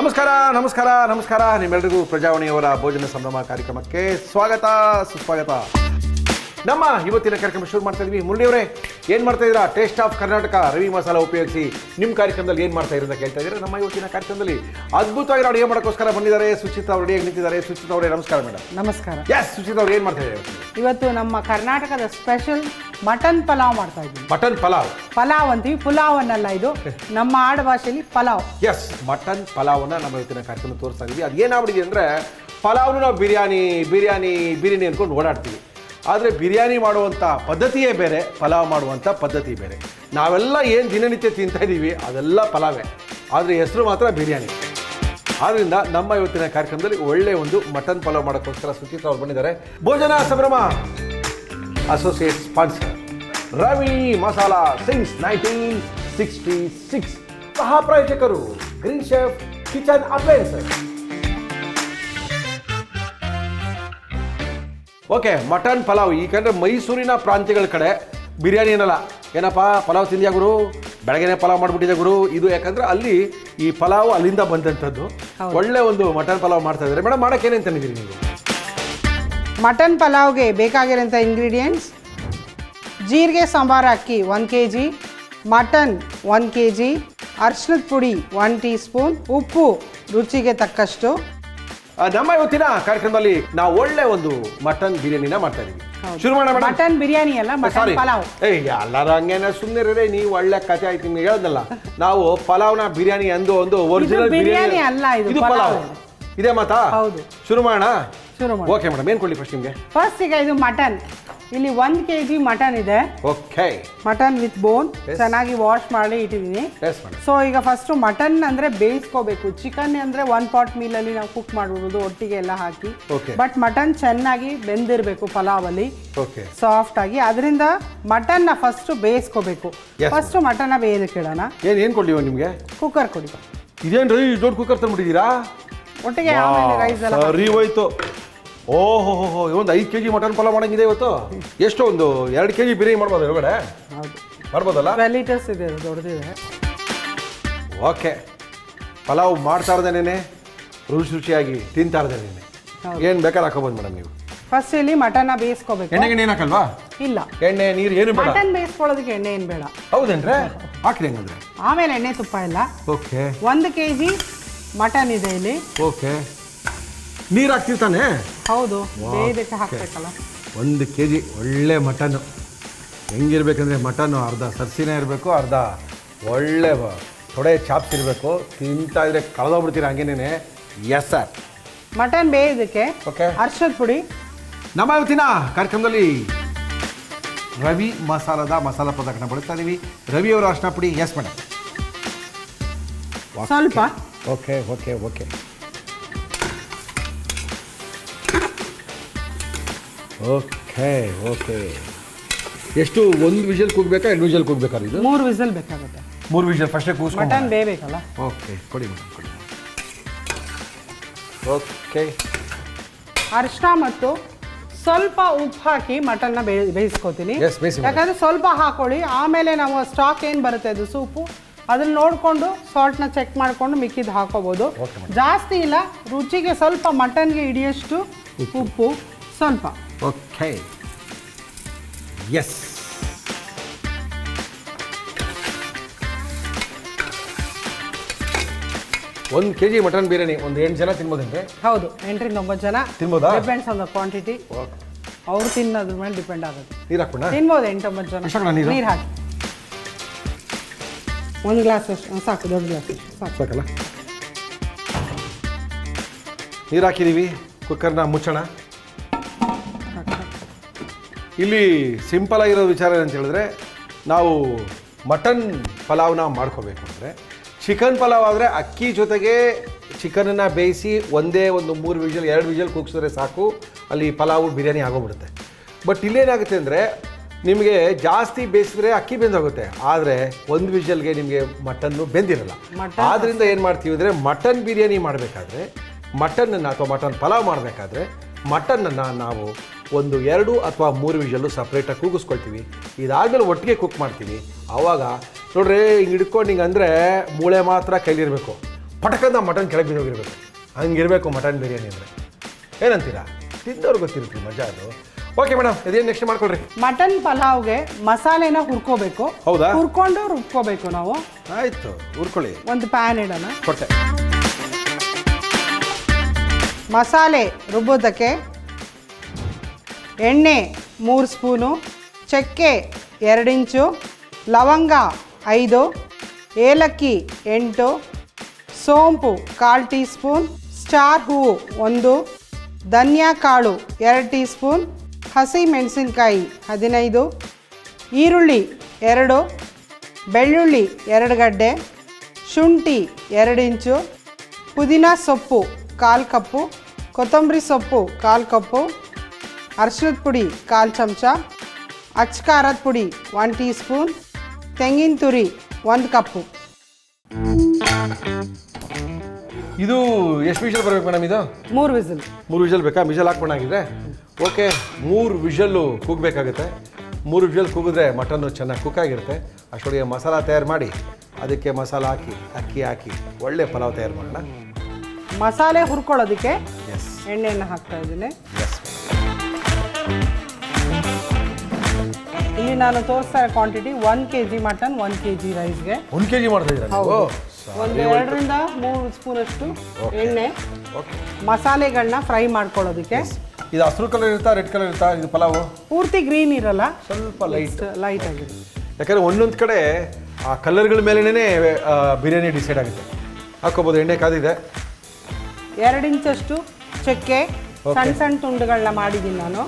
ನಮಸ್ಕಾರ ನಮಸ್ಕಾರ ನಮಸ್ಕಾರ. ನಿಮ್ಮೆಲ್ಲರಿಗೂ ಪ್ರಜಾವಾಣಿಯವರ ಭೋಜನ ಸಂಭ್ರಮ ಕಾರ್ಯಕ್ರಮಕ್ಕೆ ಸ್ವಾಗತ ಸುಸ್ವಾಗತ. ನಮ್ಮ ಇವತ್ತಿನ ಕಾರ್ಯಕ್ರಮ ಶುರು ಮಾಡ್ತಾ ಇದೀವಿ. ಮುರಳಿಯವರೇ ಏನು ಮಾಡ್ತಾ ಇದ್ದೀರಾ? ಟೇಸ್ಟ್ ಆಫ್ ಕರ್ನಾಟಕ ರವಿ ಮಸಾಲ ಉಪಯೋಗಿಸಿ ನಿಮ್ಮ ಕಾರ್ಯಕ್ರಮದಲ್ಲಿ ಏನು ಮಾಡ್ತಾ ಇರೋದ ಕೇಳ್ತಾ ಇದ್ದೀರಾ? ನಮ್ಮ ಇವತ್ತಿನ ಕಾರ್ಯಕ್ರಮದಲ್ಲಿ ಅದ್ಭುತವಾಗಿ ಅಡುಗೆ ಮಾಡೋಕ್ಕೋಸ್ಕರ ಬಂದಿದ್ದಾರೆ. ಸುಚಿತಾ ಅವರು ರೆಡಿಯಾಗಿ ನಿಂತಿದ್ದಾರೆ. ಸುಚಿತಾ ಅವರೇ ನಮಸ್ಕಾರ ಮೇಡಮ್ ನಮಸ್ಕಾರ. ಎಸ್ ಸುಚಿತಾ ಅವ್ರು ಏನು ಮಾಡ್ತಾ ಇದ್ದಾರೆ? ಇವತ್ತು ನಮ್ಮ ಕರ್ನಾಟಕದ ಸ್ಪೆಷಲ್ ಮಟನ್ ಪಲಾವ್ ಮಾಡ್ತಾ ಇದ್ದೀವಿ. ಮಟನ್ ಪಲಾವ್? ಪಲಾವ್ ಅಂತೀವಿ ಪುಲಾವ್ ಅನ್ನಲ್ಲ ಇದು. ನಮ್ಮ ಆಡು ಭಾಷೆಯಲ್ಲಿ ಪಲಾವ್. ಎಸ್ ಮಟನ್ ಪಲಾವನ್ನ ನಮ್ಮ ಇವತ್ತಿನ ಕಾರ್ಯಕ್ರಮ ತೋರಿಸ್ತಾ ಇದೀವಿ. ಅದು ಏನಾಗ್ಬಿಟ್ಟಿದೆ ಅಂದರೆ ಪಲಾವ್ನು ನಾವು ಬಿರಿಯಾನಿ ಬಿರಿಯಾನಿ ಬಿರಿಯಾನಿ ಅಂದ್ಕೊಂಡು ಓಡಾಡ್ತೀವಿ. ಆದರೆ ಬಿರಿಯಾನಿ ಮಾಡುವಂಥ ಪದ್ಧತಿಯೇ ಬೇರೆ, ಪಲಾವ್ ಮಾಡುವಂಥ ಪದ್ಧತಿ ಬೇರೆ. ನಾವೆಲ್ಲ ಏನು ದಿನನಿತ್ಯ ತಿಂತಾ ಇದ್ದೀವಿ ಅದೆಲ್ಲ ಪಲಾವೇ. ಆದರೆ ಹೆಸರು ಮಾತ್ರ ಬಿರಿಯಾನಿ. ಆದ್ದರಿಂದ ನಮ್ಮ ಇವತ್ತಿನ ಕಾರ್ಯಕ್ರಮದಲ್ಲಿ ಒಳ್ಳೆಯ ಒಂದು ಮಟನ್ ಪಲಾವ್ ಮಾಡೋಕ್ಕೋಸ್ಕರ ಸುಚಿತ್ರ ಅವ್ರು ಬಂದಿದ್ದಾರೆ. Bhojana Sambhrama associate sponsor Ravi Masala since nineteen sixty six ಸಹ ಪ್ರಾಯೋಜಕರು green chef kitchen appliances okay mutton pulao. ಈಕಂದ್ರೆ ಮೈಸೂರಿನ ಪ್ರಾಂತ್ಯಗಳ ಕಡೆ ಬಿರಿಯಾನಿ ಏನಲ್ಲ ಏನಪ್ಪ ಪಲಾವ್ ತಿಂದ್ಯಾ ಗುರು? ಬೆಳಗ್ಗೆನೆ ಪಲಾವ್ ಮಾಡಿಬಿಟ್ಟಿದೆ ಗುರು? ಇದು ಯಾಕಂದ್ರೆ ಅಲ್ಲಿ ಈ ಪಲಾವ್ ಅಲ್ಲಿಂದ ಬಂದಂಥದ್ದು. ಒಳ್ಳೆ ಒಂದು ಮಟನ್ ಪಲಾವ್ ಮಾಡ್ತಾ ಇದ್ದಾರೆ. ಮೇಡಮ್ ಮಾಡಕ್ಕೆ ಏನೇನು ತಂದಿದ್ದೀರಿ ನೀವು? ಮಟನ್ ಪಲಾವ್ಗೆ ಬೇಕಾಗಿರೋಂಥ ಇಂಗ್ರೀಡಿಯೆಂಟ್ಸ್ ಜೀರಿಗೆ ಸಾಂಬಾರು ಅಕ್ಕಿ one K G mutton one K G ಅರ್ಶಿನದ ಪುಡಿ ಒನ್ ಟೀ ಸ್ಪೂನ್ ಉಪ್ಪು ರುಚಿಗೆ ತಕ್ಕಷ್ಟು ನಮ್ಮ ಇವತ್ತಿನ ಕಾರ್ಯಕ್ರಮದಲ್ಲಿ ನಾವು ಒಳ್ಳೆ ಒಂದು ಮಟನ್ ಬಿರಿಯಾನಿನ ಮಾಡ್ತಾ ಇದೀವಿ. ಶುರು ಮಾಡೋಣ ಮಟನ್ ಬಿರಿಯಾನಿ ಅಲ್ಲ ಮಟನ್ ಪಲಾವ್. ಏ ಎಲ್ಲರೂ ಹಂಗೇನ ಸುಮ್ಮನೆ ನೀವು ಒಳ್ಳೆ ಕಥೆ ಆಯ್ತು ನಿಮ್ಗೆ ಹೇಳ್ದಲ್ಲ. ನಾವು ಪಲಾವ್ನ ಬಿರಿಯಾನಿ ಅಂದು ಒಂದು ಒರಿಜಿನಲ್ ಬಿರಿಯಾನಿ ಅಲ್ಲ, ಇದು ಪಲಾವ್. ಇದೇ ಮಾತಾ? ಹೌದು. ಶುರು ಮಾಡೋಣ. ಓಕೆ ಮೇಡಮ್ ಏನು ಕೊಡ್ಲಿ ಫಸ್ಟ್ ನಿಮಗೆ? ಫಸ್ಟ್ ಈಗ ಇದು ಮಟನ್. ಇಲ್ಲಿ ಒಂದ್ ಕೆ ಜಿ ಮಟನ್ ಇದೆ ಓಕೆ ಮಟನ್ ವಿತ್ ಬೋನ್ ಚೆನ್ನಾಗಿ ವಾಶ್ ಮಾಡಿ ಇಟ್ಟಿದ್ದೀನಿ ಸೊ ಈಗ ಫಸ್ಟ್ ಮಟನ್ ಅಂದ್ರೆ ಬೇಯಿಸ್ಕೋಬೇಕು. ಚಿಕನ್ ಅಂದ್ರೆ ಒನ್ ಪಾಟ್ ಮೀಲಲ್ಲಿ ನಾವು ಕುಕ್ ಮಾಡಬಹುದು ಒಟ್ಟಿಗೆ ಎಲ್ಲ ಹಾಕಿ. ಬಟ್ ಮಟನ್ ಚೆನ್ನಾಗಿ ಬೆಂದಿರಬೇಕು ಪಲಾವ್ ಅಲ್ಲಿ ಸಾಫ್ಟ್ ಆಗಿ. ಅದರಿಂದ ಮಟನ್ನ ಫಸ್ಟ್ ಬೇಯಿಸ್ಕೋಬೇಕು. ಫಸ್ಟ್ ಮಟನ್ ಬೇಯೋದಕ್ಕೆ ಇಡೋಣ ಏನ್ ಏನು ಕೊಡ್ಲಿ ನಿಮಗೆ? ಕುಕ್ಕರ್ ಕೊಡಿ. ಇದೇನ್ರಿ? ದೊಡ್ಡ ಕುಕ್ಕರ್ ತಂದ್ಬಿಟ್ಟಿದ್ದೀರಾ? ಒಟ್ಟಿಗೆ ರೈಸ್ ಎಲ್ಲ ಹೋಯ್ತು. ಓಹೋ ಹೋ ಹೋ ಒಂದು ಐದು ಕೆ ಜಿ ಮಟನ್ ಪಲಾವ್ ಮಾಡಂಗಿದೆ ಇವತ್ತು. ಎಷ್ಟು ಒಂದು ಎರಡು ಕೆ ಜಿ ಬಿರಿಯಾನಿ ಮಾಡ್ಬೋದು ಹೊರಗಡೆ ಹೌದು. ಮಾಡ್ಬೋದಲ್ಲ? ಲೀಟರ್ಸ್ ಇದೆ ದೊಡ್ಡದಿದೆ. ಓಕೆ. ಪಲಾವ್ ಮಾಡ್ತಾ ಇರ್ದೇನೆ ರುಚಿ ರುಚಿಯಾಗಿ ತಿಂತಾ ಇರ್ದೇನೆ. ಏನು ಬೇಕಾದ್ರೆ ಹಾಕೋಬೋದು ಮೇಡಮ್ ನೀವು. ಫಸ್ಟ್ ಇಲ್ಲಿ ಮಟನ್ ಬೇಯಿಸ್ಕೋಬೇಕು. ಎಣ್ಣೆ ಗಿಣ್ಣೆ ಏನು ಹಾಕಲ್ವಾ? ಇಲ್ಲ. ಎಣ್ಣೆ ನೀರು ಏನು ಬೇಡ? ಮಟನ್ ಬೇಯಿಸ್ಕೊಳ್ಳೋದಕ್ಕೆ ಎಣ್ಣೆ ಏನು ಬೇಡ. ಹೌದೇನ್ರೆ? ಹಾಕಿದೆ ಹಂಗಂದ್ರೆ. ಆಮೇಲೆ ಎಣ್ಣೆ ತುಪ್ಪ ಇಲ್ಲ ಓಕೆ. ಒಂದು ಕೆ ಜಿ ಮಟನ್ ಇದೆ ಇಲ್ಲಿ. ಓಕೆ. ನೀರು ಹಾಕ್ತಿರ್ತಾನೆ ಹೌದು ಬೇಯೋದಕ್ಕೆ ಹಾಕ್ಬೇಕಲ್ಲ. ಒಂದು ಕೆ ಜಿ ಒಳ್ಳೆ ಮಟನ್ನು ಹೆಂಗಿರ್ಬೇಕಂದ್ರೆ ಮಟನ್ ಅರ್ಧ ಸರ್ಸಿನೇ ಇರಬೇಕು ಅರ್ಧ. ಒಳ್ಳೆ ತೊಡೆ ಚಾಪ್ಸ್ ಇರಬೇಕು. ತಿಂತಾ ಇದ್ರೆ ಕಳೆದೋಗ್ಬಿಡ್ತೀರ ಹಂಗೇನೆ ಎಸ್ ಸರ್ ಮಟನ್ ಬೇಯೋದಕ್ಕೆ ಓಕೆ ಅರ್ಶದ ಪುಡಿ. ನಮ್ಮ ಇವತ್ತಿನ ಕಾರ್ಯಕ್ರಮದಲ್ಲಿ ರವಿ ಮಸಾಲದ ಮಸಾಲ ಪದಾರ್ಥನ ಬಳಸ್ತಾ ಇದೀವಿ. ರವಿ ಅವರ ಅರ್ಶನ ಪುಡಿ. ಎಸ್ ಮೇಡಮ್ ಸ್ವಲ್ಪ. Okay okay okay okay okay ಎಷ್ಟು ಒಂದು ವಿಷಲ್ ಕೂಗ್ಬೇಕಾ ಎರಡು ವಿಷಲ್ ಕೂಗ್ಬೇಕಾ ಇದು? ಮೂರು ವಿಷಲ್ ಬೇಕಾಗುತ್ತೆ. ಮೂರು ವಿಷಲ್ ಫಸ್ಟೇ ಮಟನ್ ಕೂಸ್ಕೊಂಡು ಬೇಯಬೇಕಲ್ಲ ಓಕೆ ಕೊಡಿ ಮೇಡಮ್ ಕೊಡಿ. ಓಕೆ ಅರಿಶಿನ ಮತ್ತು ಸ್ವಲ್ಪ ಉಪ್ಪು ಹಾಕಿ ಮಟನ್ನ ಬೇಯ ಬೇಯಿಸ್ಕೋತೀನಿ. Yes, ಬೇಯಿಸಿ madam. ಯಾಕಂದ್ರೆ ಸ್ವಲ್ಪ ಹಾಕೊಳ್ಳಿ ಆಮೇಲೆ ನಾವು ಸ್ಟಾಕ್ ಏನು ಬರುತ್ತೆ ಅದು ಸೂಪು? ಅದನ್ನ ನೋಡಿಕೊಂಡು ಸಾಲ್ಟ್ನ ಚೆಕ್ ಮಾಡಿಕೊಂಡು ಮಿಕ್ಕಿದ್ದು ಹಾಕೋಬೋದು. Okay, ಜಾಸ್ತಿ ಇಲ್ಲ ರುಚಿಗೆ ಸ್ವಲ್ಪ ಮಟನ್ಗೆ ಹಿಡಿಯಷ್ಟು ಉಪ್ಪು ಸ್ವಲ್ಪ. ಓಕೆ ಎಸ್ ಒಂದು ಕೆ ಜಿ ಮಟನ್ ಬಿರಿಯಾನಿ ಒಂದು ಎಂಟು ಜನ ತಿನ್ಬೋದಂತೆ ಹೌದು ಎಂಟರಿಂದ ಒಂಬತ್ತು ಜನ. ತಿನ್ಬೋದಾ? ಡಿಪೆಂಡ್ಸ್ ಆನ್ ದ ಕ್ವಾಂಟಿಟಿ ಅವ್ರು ತಿನ್ನೋದ್ರ ಮೇಲೆ ಡಿಪೆಂಡ್ ಆಗುತ್ತೆ. ನೀರು ಹಾಕೋಣ ತಿನ್ಬೋದು ಎಂಟೊಂಬತ್ತು ಜನ. ಎಷ್ಟು ಹಾಕೋಣ ನೀರು? ನೀರು ಹಾಕಿ. ಒಂದು ಗ್ಲಾಸ್ ಅಷ್ಟು. ಹಾ, ಸಾಕು ದೊಡ್ಡ ಗ್ಲಾಸ್ ಅಷ್ಟು ಸಾಕು. ಸಾಕಲ್ಲ? ನೀರು ಹಾಕಿದ್ದೀವಿ ಕುಕ್ಕರ್ನ ಮುಚ್ಚೋಣ. ಇಲ್ಲಿ ಸಿಂಪಲ್ ಆಗಿರೋ ವಿಚಾರ ಏನಂತ ಹೇಳಿದ್ರೆ ನಾವು ಮಟನ್ ಪಲಾವ್ನ ಮಾಡ್ಕೋಬೇಕು ಅಂದರೆ ಚಿಕನ್ ಪಲಾವ್ ಆದರೆ ಅಕ್ಕಿ ಜೊತೆಗೆ ಚಿಕನನ್ನು ಬೇಯಿಸಿ ಒಂದೇ ಒಂದು ಮೂರು ವಿಜಲ್ ಎರಡು ವಿಜಲ್ ಕೂಗಿಸಿದ್ರೆ ಸಾಕು ಅಲ್ಲಿ ಪಲಾವು ಬಿರಿಯಾನಿ ಆಗೋಗ್ಬಿಡುತ್ತೆ. ಬಟ್ ಇಲ್ಲೇನಾಗುತ್ತೆ ಅಂದರೆ ನಿಮಗೆ ಜಾಸ್ತಿ ಬೇಯಿಸಿದ್ರೆ ಅಕ್ಕಿ ಬೆಂದೋಗುತ್ತೆ ಆದರೆ ಒಂದು ವಿಜಲ್ಗೆ ನಿಮಗೆ ಮಟನ್ನು ಬೆಂದಿರಲ್ಲ. ಆದ್ದರಿಂದ ಏನು ಮಾಡ್ತೀವಿ ಅಂದರೆ ಮಟನ್ ಬಿರಿಯಾನಿ ಮಾಡಬೇಕಾದ್ರೆ ಮಟನನ್ನು ಅಥವಾ ಮಟನ್ ಪಲಾವ್ ಮಾಡಬೇಕಾದ್ರೆ ಮಟನನ್ನು ನಾವು ಒಂದು ಎರಡು ಅಥವಾ ಮೂರು ವಿಷಲ್ಲು ಸಪ್ರೇಟಾಗಿ ಕೂಗಿಸ್ಕೊಳ್ತೀವಿ. ಇದಾದಮೇಲೆ ಒಟ್ಟಿಗೆ ಕುಕ್ ಮಾಡ್ತೀವಿ. ಆವಾಗ ನೋಡ್ರಿ ಹಿಂಗೆ ಹಿಡ್ಕೊಂಡು ಹಿಂಗೆ ಅಂದರೆ ಮೂಳೆ ಮಾತ್ರ ಕೈಲಿರಬೇಕು. ಪಟಕದ ಮಟನ್ ಕೆಳಗೆ ಬಿದ್ದೋಗಿರ್ಬೇಕು ಹಂಗಿರಬೇಕು. ಮಟನ್ ಬಿರಿಯಾನಿ ಅಂದರೆ. ಏನಂತೀರಾ? ತಿಂದವ್ರು ಗೊತ್ತಿರ್ತೀವಿ ಮಜಾ ಅದು. ಓಕೆ ಮೇಡಮ್ ಇದೇನು ನೆಕ್ಸ್ಟ್ ಮಾಡ್ಕೊಳ್ರಿ? ಮಟನ್ ಪಲಾವ್ಗೆ ಮಸಾಲೆನ ಹುರ್ಕೋಬೇಕು. ಹೌದಾ? ಹುರ್ಕೊಂಡು ರುಬ್ಕೋಬೇಕು ನಾವು. ಆಯಿತು ಹುರ್ಕೊಳ್ಳಿ. ಒಂದು ಪ್ಯಾನ್ ಇಡೋಣ. ಕೊಟ್ಟೆ. ಮಸಾಲೆ ರುಬ್ಬೋದಕ್ಕೆ ಎಣ್ಣೆ ಮೂರು ಸ್ಪೂನು, ಚಕ್ಕೆ ಎರಡಿಂಚು ಲವಂಗ ಐದು, ಏಲಕ್ಕಿ ಎಂಟು, ಸೋಂಪು ಕಾಲು ಟೀ ಸ್ಪೂನ್ ಸ್ಟಾರ್ ಹೂವು ಒಂದು, ಧನಿಯಾ ಕಾಳು ಎರಡು ಟೀ ಸ್ಪೂನ್ ಹಸಿ ಮೆಣಸಿನ್ಕಾಯಿ ಹದಿನೈದು, ಈರುಳ್ಳಿ ಎರಡು, ಬೆಳ್ಳುಳ್ಳಿ ಎರಡು ಗಡ್ಡೆ, ಶುಂಠಿ ಎರಡು ಇಂಚು, ಪುದೀನ ಸೊಪ್ಪು ಕಾಲು ಕಪ್ಪು, ಕೊತ್ತಂಬರಿ ಸೊಪ್ಪು ಕಾಲು ಕಪ್ಪು ಅರ್ಶಿನದ ಪುಡಿ ಕಾಲು ಚಮಚ ಅಚ್ಚ ಖಾರದ ಪುಡಿ ಒನ್ ಟೀ ಸ್ಪೂನ್ ತೆಂಗಿನ ತುರಿ ಒಂದು ಕಪ್ಪು ಇದು ಎಷ್ಟು ವಿಷಲ್ ಬರಬೇಕು ಮೇಡಮ್ ಇದು? ಮೂರು ವಿಷಲ್. ಮೂರು ವಿಷಲ್ ಬೇಕಾ? ವಿಷಲ್ ಹಾಕ್ಕೊಂಡಾಗಿದೆ ಓಕೆ ಮೂರು ವಿಷಲ್ಲು ಕೂಗಬೇಕಾಗುತ್ತೆ. ಮೂರು ವಿಷಲ್ ಕೂಗಿದ್ರೆ ಮಟನ್ನು ಚೆನ್ನಾಗಿ ಕುಕ್ಕಾಗಿರುತ್ತೆ ಅಷ್ಟೊಳಗೆ ಮಸಾಲ ತಯಾರು ಮಾಡಿ ಅದಕ್ಕೆ ಮಸಾಲ ಹಾಕಿ ಅಕ್ಕಿ ಹಾಕಿ ಒಳ್ಳೆ ಪಲಾವ್ ತಯಾರು ಮಾಡೋಣ. ಮಸಾಲೆ ಹುರ್ಕೊಳ್ಳೋದಕ್ಕೆ ಎಸ್ ಎಣ್ಣೆಯನ್ನು ಹಾಕ್ತಾ ಇದ್ದೀನಿ. ಎಸ್ ನಾನು ತೋರಿಸ್ತಾ ಇರೋ quantity one K G mutton one K G ರೈಸ್ಗೆ ಒಂದು ಕೆ ಜಿ ಮಾಡ್ತಾ ಇದ್ದೀರಾ ನೀವು? ಒಂದು ಎರಡರಿಂದ ಮೂರು ಸ್ಪೂನಷ್ಟು ಎಣ್ಣೆ. ಓಕೆ ಮಸಾಲೆಗಳನ್ನ ಫ್ರೈ ಮಾಡ್ಕೊಳ್ಳೋದಕ್ಕೆ. ಇದು ಹಸಿರು ಕಲರ್ ಇರುತ್ತಾ ರೆಡ್ ಕಲರ್ ಇರುತ್ತಾ? ಇದು ಪಲಾವು? ಪೂರ್ತಿ ಗ್ರೀನ್ ಇರಲ್ಲ. ಸ್ವಲ್ಪ ಲೈಟ್ ಲೈಟ್ ಆಗಿದೆ ಯಾಕಂದರೆ ಒಂದೊಂದು ಕಡೆ ಆ ಕಲರ್ಗಳ ಮೇಲೇ ಬಿರಿಯಾನಿ ಡಿಸೈಡ್ ಆಗುತ್ತೆ. ಹಾಕೋಬೋದು ಎಣ್ಣೆ ಕಾದಿದೆ. ಎರಡು ಇಂಚಷ್ಟು ಚಕ್ಕೆ ಸಣ್ಣ ಸಣ್ಣ ತುಂಡುಗಳನ್ನ ಮಾಡಿದ್ದೀನಿ ನಾನು.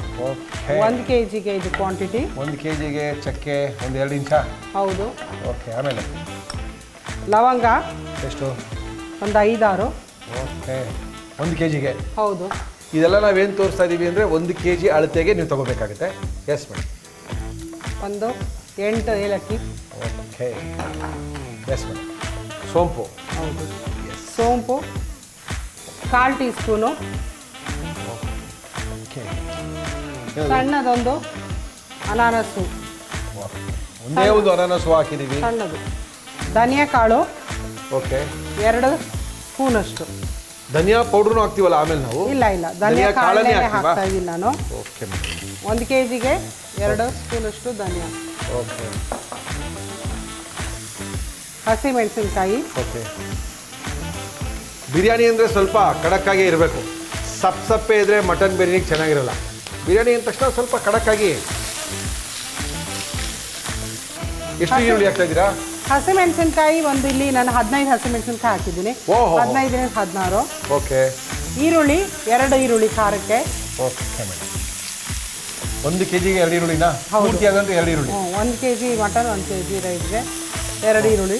ಒಂದು ಕೆ ಜಿಗೆ ಇದು ಕ್ವಾಂಟಿಟಿ ಒಂದು ಕೆ ಜಿಗೆ ಚಕ್ಕೆ ಒಂದು ಎರಡು ಇಂಚ? ಹೌದು. ಓಕೆ ಆಮೇಲೆ? ಲವಂಗ ಎಷ್ಟು? ಒಂದು ಐದಾರು. ಓಕೆ ಒಂದು ಕೆ ಜಿಗೆ ಹೌದು. ಇದೆಲ್ಲ ನಾವೇನು ತೋರಿಸ್ತಾ ಇದ್ದೀವಿ ಅಂದರೆ ಒಂದು ಕೆ ಜಿ ಅಳತೆಗೆ ನೀವು ತೊಗೋಬೇಕಾಗುತ್ತೆ. ಎಸ್ ಮೇಡಮ್ ಒಂದು ಎಂಟು ಏಲಕ್ಕಿ. ಓಕೆ ಎಸ್ ಮೇಡಮ್ ಸೋಂಪು? ಹೌದು. ಸೋಂಪು ಕಾಲು ಟೀ ಸ್ಪೂನು ಓಕೆ ಸಣ್ಣದೊಂದು ಅನಾನಸ್ಸು ಒಂದೇ ಒಂದು ಅನಾನಸು ಹಾಕಿದ್ದೀವಿ. ಸಣ್ಣದು. ಧನಿಯಾ ಕಾಳು. ಓಕೆ ಎರಡು ಸ್ಪೂನಷ್ಟು. ಧನಿಯಾ ಪೌಡ್ರೂ ಹಾಕ್ತೀವಲ್ಲ ಆಮೇಲೆ ನಾವು? ಇಲ್ಲ ಇಲ್ಲ. ಧನಿಯಾ ಕಾಳನ್ನೇ ಹಾಕ್ತಾ ಇದ್ದೀನಿ ನಾನು. ಓಕೆ ಒಂದು ಕೆ ಜಿಗೆ ಎರಡು ಸ್ಪೂನಷ್ಟು ಧನಿಯಾ. ಓಕೆ ಹಸಿ ಮೆಣಸಿನ್ಕಾಯಿ. ಓಕೆ ಬಿರಿಯಾನಿ ಅಂದರೆ ಸ್ವಲ್ಪ ಕಡಕ್ಕಾಗೇ ಇರಬೇಕು. ಸಪ್ ಸಪ್ಪೆ ಇದ್ದರೆ ಮಟನ್ ಬಿರಿಯಾನಿಗೆ ಚೆನ್ನಾಗಿರಲ್ಲ. ಬಿರಿಯಾನಿ ಅಂದ ತಕ್ಷಣ ಸ್ವಲ್ಪ ಖಡಕ್ಕಾಗಿ ಎಷ್ಟು ಈರುಳ್ಳಿ ಹಾಕ್ತಾ ಇದ್ದೀರಾ? ಹಸಿ ಮೆಣಸಿನ್ಕಾಯಿ ಒಂದು ಇಲ್ಲಿ ನಾನು ಹದಿನೈದು ಹಸಿ ಮೆಣಸಿನ್ಕಾಯಿ ಹಾಕಿದ್ದೀನಿ ಹದಿನೈದು ಹದಿನೈದರಿಂದ ಹದಿನಾರು. ಓಕೆ. ಈರುಳ್ಳಿ ಎರಡು ಈರುಳ್ಳಿ ಖಾರಕ್ಕೆ. Okay madam. ಒಂದು ಕೆ ಜಿಗೆ ಎರಡು ಈರುಳ್ಳಿನ? ಹೌದು. ಪೂರ್ತಿ ಆದಂತ ಎರಡು ಈರುಳ್ಳಿ. ಒಂದು ಕೆ ಜಿ ಮಟನ್ ಒಂದು ಕೆ ಜಿ ರೈಸ್ಗೆ ಎರಡು ಈರುಳ್ಳಿ.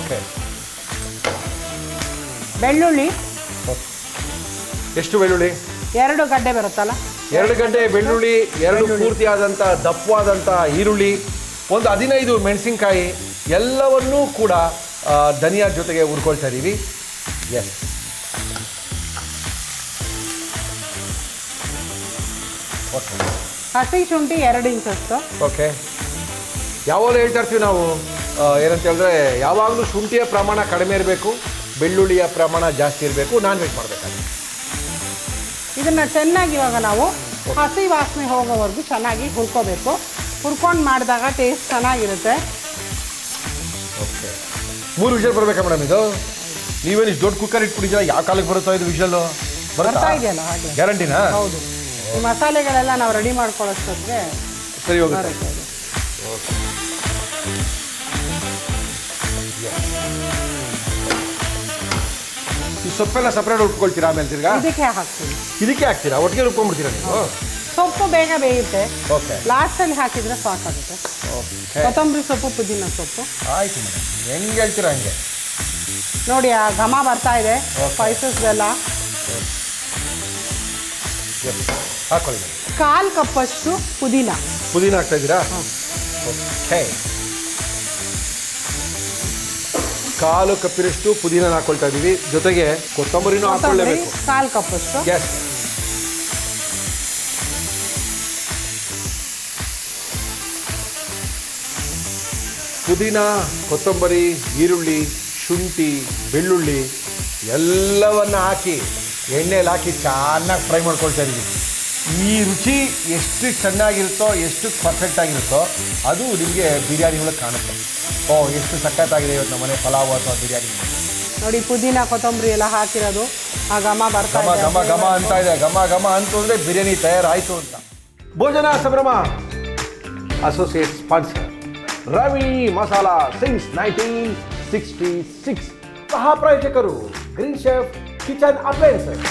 ಓಕೆ. ಬೆಳ್ಳುಳ್ಳಿ. ಎಷ್ಟು ಬೆಳ್ಳುಳ್ಳಿ? ಎರಡು ಗಡ್ಡೆ ಬರುತ್ತಲ್ಲ? ಎರಡು ಗಂಟೆ ಬೆಳ್ಳುಳ್ಳಿ ಎರಡು ಪೂರ್ತಿಯಾದಂಥ ದಪ್ಪವಾದಂಥ ಈರುಳ್ಳಿ ಒಂದು ಹದಿನೈದು ಮೆಣಸಿನ್ಕಾಯಿ ಎಲ್ಲವನ್ನೂ ಕೂಡ ಧನಿಯಾ ಜೊತೆಗೆ ಹುರ್ಕೊಳ್ತಾ ಇದ್ದೀವಿ ಎಸ್ ಹಸಿ ಶುಂಠಿ ಎರಡು ಇಂಚಷ್ಟು. ಓಕೆ ಯಾವಾಗಲೂ ಹೇಳ್ತಾ ಇರ್ತೀವಿ ನಾವು? ಏನಂತ ಹೇಳಿದ್ರೆ ಯಾವಾಗಲೂ ಶುಂಠಿಯ ಪ್ರಮಾಣ ಕಡಿಮೆ ಇರಬೇಕು. ಬೆಳ್ಳುಳ್ಳಿಯ ಪ್ರಮಾಣ ಜಾಸ್ತಿ ಇರಬೇಕು ನಾನ್ ವೆಜ್ ಮಾಡಬೇಕಾದ್ರೆ ಇದನ್ನ ಚೆನ್ನಾಗಿ ಇವಾಗ ನಾವು ಹಸಿ ವಾಸನೆ ಹೋಗೋವರೆಗೂ ಚೆನ್ನಾಗಿ ಹುರ್ಕೋಬೇಕು. ಹುರ್ಕೊಂಡು ಮಾಡಿದಾಗ ಟೇಸ್ಟ್ ಚೆನ್ನಾಗಿರುತ್ತೆ. ಓಕೆ. ಮೂರು ವಿಷಲ್ ಬರಬೇಕಾ ಮೇಡಮ್ ಇದು? ನೀವೇನು ಇಷ್ಟು ದೊಡ್ಡ ಕುಕ್ಕರ್ ಇಟ್ಬಿಟ್ಟಿದ್ದೀರಾ? ಯಾವ ಕಾಲಕ್ಕೆ ಬರುತ್ತೋ ಇದು ವಿಷಲ್ಲು ಬರ್ತಾ ಇದೆಯಲ್ಲ ಹಾಗೆ. ಗ್ಯಾರಂಟಿನಾ ಹೌದು. ಈ ಮಸಾಲೆಗಳೆಲ್ಲ ನಾವು ರೆಡಿ ಮಾಡ್ಕೊಳ್ಳೋಷ್ಟೊತ್ತಿಗೆ ಸರಿ ಹೋಗುತ್ತೆ. ಈ ಸೊಪ್ಪೆಲ್ಲ ಸಪ್ರೇಟ್ ಉಟ್ಕೊಳ್ತೀರಾ ಆಮೇಲೆ ತಿರ್ಗಾ? ಇದಕ್ಕೆ ಹಾಕ್ತೀನಿ. ಇದಕ್ಕೆ ಹಾಕ್ತೀರಾ? ಒಟ್ಟಿಗೆ ರುಬ್ಕೊಂಡ್ಬಿಡ್ತೀರಾ ನೀವು? ಸೊಪ್ಪು ಬೇಗ ಬೇಯುತ್ತೆ. ಓಕೆ ಲಾಸ್ಟಲ್ಲಿ ಹಾಕಿದ್ರೆ ಸಾಕಾಗುತ್ತೆ. ಓಕೆ ಕೊತ್ತಂಬರಿ ಸೊಪ್ಪು ಪುದೀನ ಸೊಪ್ಪು. ಆಯ್ತು ಮೇಡಮ್. ಹೆಂಗೆ ಹೇಳ್ತೀರಾ ಹಂಗೆ? ನೋಡಿ ಆ ಘಮ ಬರ್ತಾ ಇದೆ. ಸ್ಪೈಸಸ್ ಎಲ್ಲ. ಹಾಕೊಳ್ಳಿ ಕಾಲು ಕಪ್ಪಷ್ಟು ಪುದೀನ. ಪುದೀನ ಹಾಕ್ತಾ ಇದ್ದೀರಾ? ಓಕೆ ಕಾಲು ಕಪ್ಪಿರಷ್ಟು ಪುದೀನ ಹಾಕೊಳ್ತಾ ಇದೀವಿ. ಜೊತೆಗೆ ಕೊತ್ತಂಬರಿನೂ ಕೊತ್ತಂಬರಿ ಹಾಕೊಳ್ಳೇಬೇಕು ಕಾಲು ಕಪ್ಪಷ್ಟು. ಎಸ್ ಪುದೀನ ಕೊತ್ತಂಬರಿ ಈರುಳ್ಳಿ ಶುಂಠಿ ಬೆಳ್ಳುಳ್ಳಿ ಎಲ್ಲವನ್ನ ಹಾಕಿ ಎಣ್ಣೆಲಿ ಹಾಕಿ ಚೆನ್ನಾಗಿ ಫ್ರೈ ಮಾಡ್ಕೊಳ್ತಾ ಇದ್ದೀವಿ ಈ ರುಚಿ ಎಷ್ಟು ಚೆನ್ನಾಗಿರುತ್ತೋ ಎಷ್ಟು ಪರ್ಫೆಕ್ಟ್ ಆಗಿರುತ್ತೋ ಅದು ನಿಮಗೆ ಬಿರಿಯಾನಿ ಒಳಗೆ ಕಾಣುತ್ತೆ. ಓ ಎಷ್ಟು ಸಖತ್ತಾಗಿದೆ ಇವತ್ತು ನಮ್ಮನೆ ಪಲಾವ್ ಅಥವಾ ಬಿರಿಯಾನಿ. ನೋಡಿ ಪುದೀನ ಕೊತ್ತಂಬರಿ ಎಲ್ಲ ಹಾಕಿರೋದು. ಆ ಘಮ ಬರ್ತಾ ಘಮ ಘಮ ಘಮ ಅಂತ ಇದೆ. ಘಮ ಘಮ ಅಂತಂದ್ರೆ ಬಿರಿಯಾನಿ ತಯಾರಾಯಿತು ಅಂತ. Bhojana Sambhrama associate sponsor Ravi Masala since nineteen sixty six ಸಹ ಪ್ರಾಯೋಜಕರು ಗ್ರೀನ್ ಶೆಫ್ ಕಿಚನ್ ಅಪ್ಲಯನ್ಸಸ್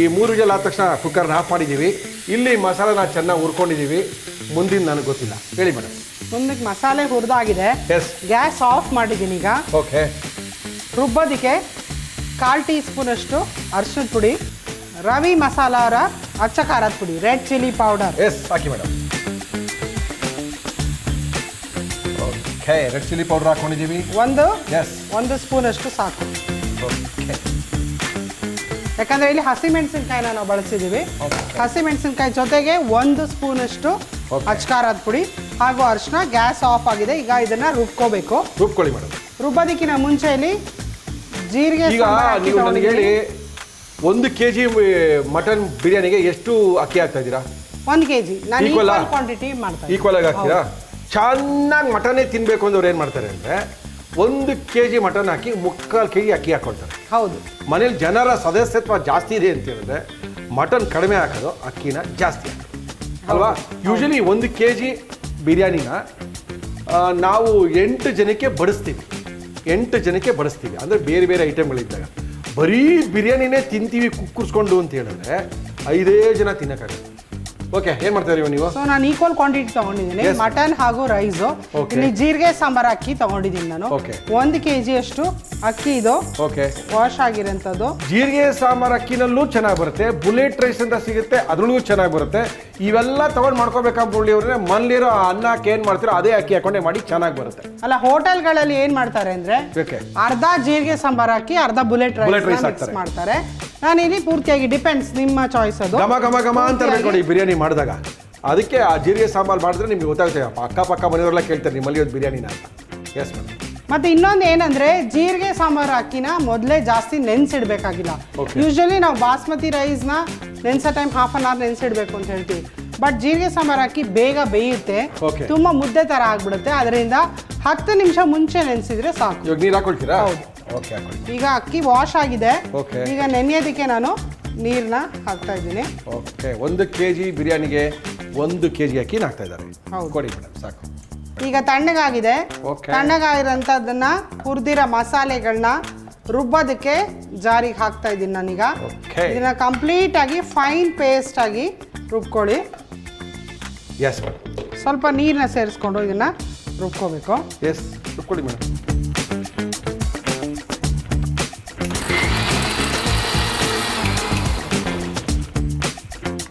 ಈ ಮೂರು ವಿಜಲ್ ಆದ ತಕ್ಷಣ ಕುಕ್ಕರ್ನ ಆಫ್ ಮಾಡಿದ್ದೀವಿ ಇಲ್ಲಿ ಮಸಾಲೆನ ಚೆನ್ನಾಗಿ ಹುರ್ಕೊಂಡಿದ್ದೀವಿ ಮುಂದಿನ ನನಗೆ ಗೊತ್ತಿಲ್ಲ. ಹೇಳಿ ಮೇಡಮ್ ಮುಂದಕ್ಕೆ ಮಸಾಲೆ ಹುರಿದಾಗಿದೆ. ಎಸ್ ಗ್ಯಾಸ್ ಆಫ್ ಮಾಡಿದ್ದೀನಿ ಈಗ. ಓಕೆ ರುಬ್ಬೋದಕ್ಕೆ ಕಾಲು ಟೀ ಸ್ಪೂನಷ್ಟು ಅರಿಶಿನ ಪುಡಿ ರವಿ ಮಸಾಲಾರ ಅಚ್ಚ ಖಾರದ ಪುಡಿ ರೆಡ್ ಚಿಲ್ಲಿ ಪೌಡರ್. ಎಸ್ ಹಾಕಿ madam okay red chilli powder ಹಾಕೊಂಡಿದ್ದೀವಿ ಒಂದು ಎಸ್ ಒಂದು ಸ್ಪೂನಷ್ಟು ಸಾಕು. ಓಕೆ ಯಾಕಂದ್ರೆ ಇಲ್ಲಿ ಹಸಿ ಮೆಣಸಿನ್ಕಾಯಿನ ನಾವು ಬಳಸಿದೀವಿ. ಹಸಿ ಮೆಣಸಿನ್ಕಾಯಿ ಜೊತೆಗೆ ಒಂದು ಸ್ಪೂನಷ್ಟು ಅಷ್ಟು ಅಚ್ಕಾರದ ಪುಡಿ ಹಾಗೂ ಅರಿಶಿನ ಗ್ಯಾಸ್ ಆಫ್ ಆಗಿದೆ. ಈಗ ಇದನ್ನ ರುಬ್ಕೋಬೇಕು. ರುಬ್ಕೊಳ್ಳಿ ಮೇಡಮ್. ರುಬ್ಬೋದಕ್ಕಿಂತ ಮುಂಚೆ ಇಲ್ಲಿ ಜೀರಿಗೆ ಈಗ ನೀವು ನನಗೆ ಹೇಳಿ. ಒಂದು ಕೆ ಜಿ ಮಟನ್ ಬಿರಿಯಾನಿಗೆ ಎಷ್ಟು ಅಕ್ಕಿ ಹಾಕ್ತಾ ಇದ್ದೀರಾ? ಒಂದು ಕೆ ಜಿ ನಾನು ಈಕ್ವಲ್ ಕ್ವಾಂಟಿಟಿ ಮಾಡ್ತೀನಿ. ಈಕ್ವಲ್ ಆಗಿ ಹಾಕ್ತೀರಾ? ಚೆನ್ನಾಗಿ ಮಟನೇ ತಿನ್ನಬೇಕು ಅಂದ್ರೆ ಅವ್ರು ಏನು ಮಾಡ್ತಾರೆ ಅಂದರೆ ಒಂದು ಕೆ ಜಿ ಮಟನ್ ಹಾಕಿ ಮುಕ್ಕಾಲು ಕೆ ಜಿ ಅಕ್ಕಿ ಹಾಕೊಳ್ತಾರೆ. ಹೌದು. ಮನೇಲಿ ಜನರ ಸದಸ್ಯತ್ವ ಜಾಸ್ತಿ ಇದೆ ಅಂತ ಹೇಳಿದ್ರೆ ಮಟನ್ ಕಡಿಮೆ ಹಾಕೋದು ಅಕ್ಕಿನ ಜಾಸ್ತಿ. ಹಾಕೋದು ಅಲ್ವಾ ಯೂಶಲಿ ಒಂದು ಕೆ ಜಿ ಬಿರಿಯಾನಿನ ನಾವು ಎಂಟು ಜನಕ್ಕೆ ಬಡಿಸ್ತೀವಿ. ಎಂಟು ಜನಕ್ಕೆ ಬಡಿಸ್ತೀವಿ. ಅಂದರೆ ಬೇರೆ ಬೇರೆ ಐಟಮ್ಗಳಿದ್ದಾಗ ಬರೀ ಬಿರಿಯಾನಿನೇ ತಿಂತೀವಿ ಕುಕ್ಕರ್ಸ್ಕೊಂಡು ಅಂತ ಹೇಳಿದ್ರೆ ಐದೇ ಜನ ತಿನ್ನೋಕ್ಕಾಗತ್ತೆ ಓಕೆ ಏನು ಮಾಡ್ತಾ ಇದೀವಿ ನೀವು? ಸೊ ನಾನು ಈಕ್ವಲ್ ಕ್ವಾಂಟಿಟಿ ತಗೊಂಡಿದ್ದೀನಿ. ಮಟನ್ ಹಾಗೂ ರೈಸು. ಇಲ್ಲಿ ಜೀರಿಗೆ ಸಾಂಬಾರ್ ಅಕ್ಕಿ ತಗೊಂಡಿದ್ದೀನಿ ನಾನು. ಒಂದು ಕೆ ಅಷ್ಟು ಅಕ್ಕಿ ಇದು. ಓಕೆ ವಾಶ್ ಆಗಿರೋಂಥದ್ದು. ಜೀರಿಗೆ ಸಾಂಬಾರ್ ಅಕ್ಕಿನಲ್ಲೂ ಚೆನ್ನಾಗಿ ಬರುತ್ತೆ. ಬುಲೆಟ್ ರೈಸ್ ಅಂತ ಸಿಗುತ್ತೆ ಅದ್ರೊಳಗೂ ಚೆನ್ನಾಗಿ ಬರುತ್ತೆ. ಇವೆಲ್ಲ ತಗೊಂಡು ಮಾಡ್ಕೋಬೇಕಂಬುಳ್ಳಿ ಅವ್ರೆ. ಮನೇಲಿರೋ ಅನ್ನಕ್ಕೆ ಏನು ಮಾಡ್ತೀರೋ ಅದೇ ಅಕ್ಕಿ ಹಾಕೊಂಡೆ ಮಾಡಿ ಚೆನ್ನಾಗಿ ಬರುತ್ತೆ. ಅಲ್ಲ ಹೋಟೆಲ್ಗಳಲ್ಲಿ ಏನ್ ಮಾಡ್ತಾರೆ ಅಂದ್ರೆ ಅರ್ಧ ಜೀರಿಗೆ ಸಾಂಬಾರ್ ಹಾಕಿ ಅರ್ಧ ಬುಲೆಟ್ ರೈಸ್ ಮಾಡ್ತಾರೆ. ನಾನು ಇಲ್ಲಿ ಪೂರ್ತಿಯಾಗಿ ಡಿಪೆಂಡ್ಸ್ ನಿಮ್ಮ ಚಾಯ್ಸ್ ಅದು. ಘಮ ಗಮ ಗಮ ಅಂತ ನೋಡಿ ಬಿರಿಯಾನಿ ಮಾಡಿದಾಗ. ಅದಕ್ಕೆ ಆ ಜೀರಿಗೆ ಸಾಂಬಾರ್ ಮಾಡಿದ್ರೆ ನಿಮ್ಗೆ ಗೊತ್ತಾಗುತ್ತೆ ಅಕ್ಕಪಕ್ಕ ಮನೆಯವರೆಲ್ಲ ಕೇಳ್ತಾರೆ ನಿಮ್ಮಲ್ಲಿ ಒಂದು ಬಿರಿಯಾನಿನ. ಅಂತ ಎಸ್ ಮೇಡಮ್ ಮತ್ತೆ ಇನ್ನೊಂದು ಏನಂದ್ರೆ ಜೀರಿಗೆ ಸಾಂಬಾರ್ ಅಕ್ಕಿನ ಮೊದಲೇ ಜಾಸ್ತಿ ನೆನ್ಸಿಡ್ಬೇಕಾಗಿಲ್ಲ. ಯೂಶಲಿ ನಾವು ಬಾಸ್ಮತಿ ರೈಸ್ನ ನೆನ್ಸೋ ಟೈಮ್ ಹಾಫ್ ಅನ್ ಅವರ್ ನೆನ್ಸಿಡ್ಬೇಕು ಅಂತ ಹೇಳ್ತೀವಿ. ಬಟ್ ಜೀರಿಗೆ ಸಾಂಬಾರ್ ಅಕ್ಕಿ ಬೇಗ ಬೇಯುತ್ತೆ. ತುಂಬಾ ಮುದ್ದೆ ತರ ಆಗ್ಬಿಡುತ್ತೆ. ಅದರಿಂದ ಹತ್ತು ನಿಮಿಷ ಮುಂಚೆ ನೆನೆಸಿದ್ರೆ ಸಾಕು. ಇವಾಗ ನೀರು ಹಾಕೊಳ್ತೀರಾ? ಹೌದು. ಓಕೆ ಹಾಕೊಳ್ಳಿ ಈಗ ಅಕ್ಕಿ ವಾಶ್ ಆಗಿದೆ. ಓಕೆ ಈಗ ನೆನೆಯೋದಕ್ಕೆ ನಾನು ನೀರನ್ನ ಹಾಕ್ತಾ ಇದ್ದೀನಿ. ಓಕೆ ಒಂದು ಕೆ ಜಿ ಬಿರಿಯಾನಿಗೆ ಒಂದು ಕೆ ಜಿ ಅಕ್ಕಿನ ಹಾಕ್ತಾ ಇದ್ದಾರೆ. ಹೌದು. ಕೊಡಿ ಮೇಡಮ್ ಸಾಕು. ಈಗ ತಣ್ಣಗಾಗಿದೆ. ಓಕೆ ತಣ್ಣಗಾಗಿರೋಂಥದ್ದನ್ನ ಹುರಿದಿರೋ ಮಸಾಲೆಗಳನ್ನ ರುಬ್ಬೋದಕ್ಕೆ ಜಾರಿಗೆ ಹಾಕ್ತಾ ಇದ್ದೀನಿ ನಾನೀಗ. ಓಕೆ ಇದನ್ನ ಕಂಪ್ಲೀಟ್ ಆಗಿ ಫೈನ್ ಪೇಸ್ಟ್ ಆಗಿ ರುಬ್ಕೊಳ್ಳಿ. ಎಸ್ ಮೇಡಮ್ ಸ್ವಲ್ಪ ನೀರನ್ನ ಸೇರಿಸ್ಕೊಂಡು ಇದನ್ನ ರುಬ್ಕೋಬೇಕು. ಎಸ್ ಕೊಡಿ ಮೇಡಮ್